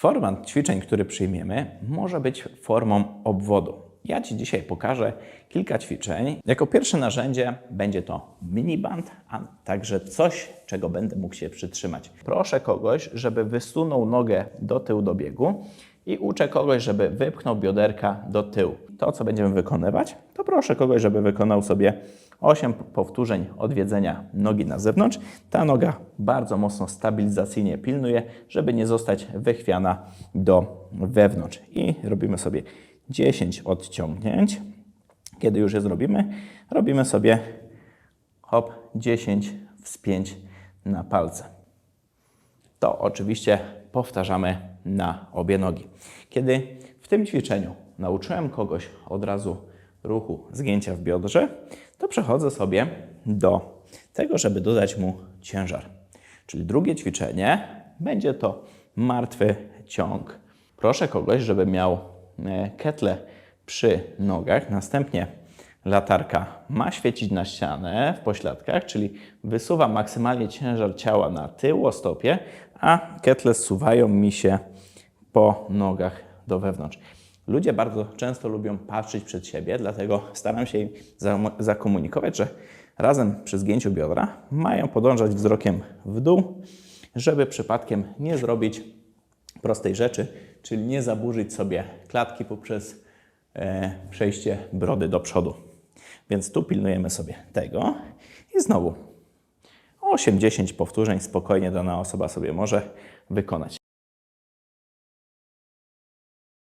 Format ćwiczeń, który przyjmiemy, może być formą obwodu. Ja Ci dzisiaj pokażę kilka ćwiczeń. Jako pierwsze narzędzie będzie to miniband, a także coś, czego będę mógł się przytrzymać. Proszę kogoś, żeby wysunął nogę do tyłu do biegu i uczę kogoś, żeby wypchnął bioderka do tyłu. To, co będziemy wykonywać, to proszę kogoś, żeby wykonał sobie 8 powtórzeń odwiedzenia nogi na zewnątrz. Ta noga bardzo mocno stabilizacyjnie pilnuje, żeby nie zostać wychwiana do wewnątrz. I robimy sobie 10 odciągnięć. Kiedy już je zrobimy, robimy sobie hop 10 wspięć na palce. To oczywiście powtarzamy na obie nogi. Kiedy w tym ćwiczeniu nauczyłem kogoś od razu ruchu zgięcia w biodrze, to przechodzę sobie do tego, żeby dodać mu ciężar. Czyli drugie ćwiczenie będzie to martwy ciąg. Proszę kogoś, żeby miał e, ketle przy nogach, następnie latarka ma świecić na ścianę w pośladkach, czyli wysuwa maksymalnie ciężar ciała na tył o stopie, a ketle zsuwają mi się po nogach do wewnątrz. Ludzie bardzo często lubią patrzeć przed siebie, dlatego staram się im zakomunikować, że razem przy zgięciu biodra mają podążać wzrokiem w dół, żeby przypadkiem nie zrobić prostej rzeczy, czyli nie zaburzyć sobie klatki poprzez e, przejście brody do przodu. Więc tu pilnujemy sobie tego i znowu 8-10 powtórzeń spokojnie dana osoba sobie może wykonać.